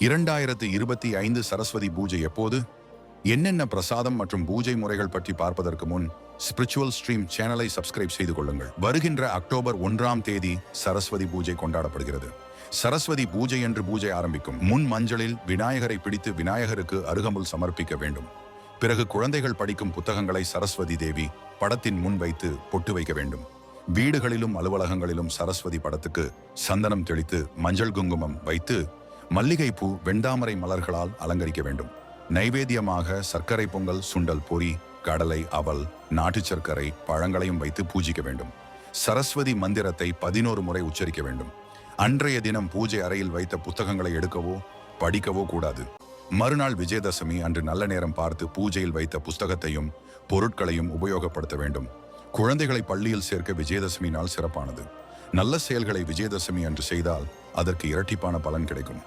இரண்டாயிரத்து இருபத்தி ஐந்து சரஸ்வதி பூஜை எப்போது? என்னென்ன பிரசாதம் மற்றும் பூஜை முறைகள் பற்றி பார்ப்பதற்கு முன் ஸ்பிரிச்சுவல் ஸ்ட்ரீம் சேனலை சப்ஸ்கிரைப் செய்து கொள்ளுங்கள். வருகின்ற அக்டோபர் ஒன்றாம் தேதி சரஸ்வதி பூஜை கொண்டாடப்படுகிறது. சரஸ்வதி பூஜை என்று பூஜை ஆரம்பிக்கும். முன் மஞ்சளில் விநாயகரை பிடித்து விநாயகருக்கு அருகமுல் சமர்ப்பிக்க வேண்டும். பிறகு குழந்தைகள் படிக்கும் புத்தகங்களை சரஸ்வதி தேவி படத்தின் முன் வைத்து பொட்டு வைக்க வேண்டும். வீடுகளிலும் அலுவலகங்களிலும் சரஸ்வதி படத்துக்கு சந்தனம் தெளித்து மஞ்சள் குங்குமம் வைத்து மல்லிகைப்பூ வெண்டாமரை மலர்களால் அலங்கரிக்க வேண்டும். நைவேத்தியமாக சர்க்கரை பொங்கல் சுண்டல் பொரி கடலை அவல் நாட்டு சர்க்கரை பழங்களையும் வைத்து பூஜிக்க வேண்டும். சரஸ்வதி மந்திரத்தை பதினோரு முறை உச்சரிக்க வேண்டும். அன்றைய தினம் பூஜை அறையில் வைத்த புத்தகங்களை எடுக்கவோ படிக்கவோ கூடாது. மறுநாள் விஜயதசமி அன்று நல்ல நேரம் பார்த்து பூஜையில் வைத்த புஸ்தகத்தையும் பொருட்களையும் உபயோகப்படுத்த வேண்டும். குழந்தைகளை பள்ளியில் சேர்க்க விஜயதசமி நாள் சிறப்பானது. நல்ல செயல்களை விஜயதசமி அன்று செய்தால் அதற்கு இரட்டிப்பான பலன் கிடைக்கும்.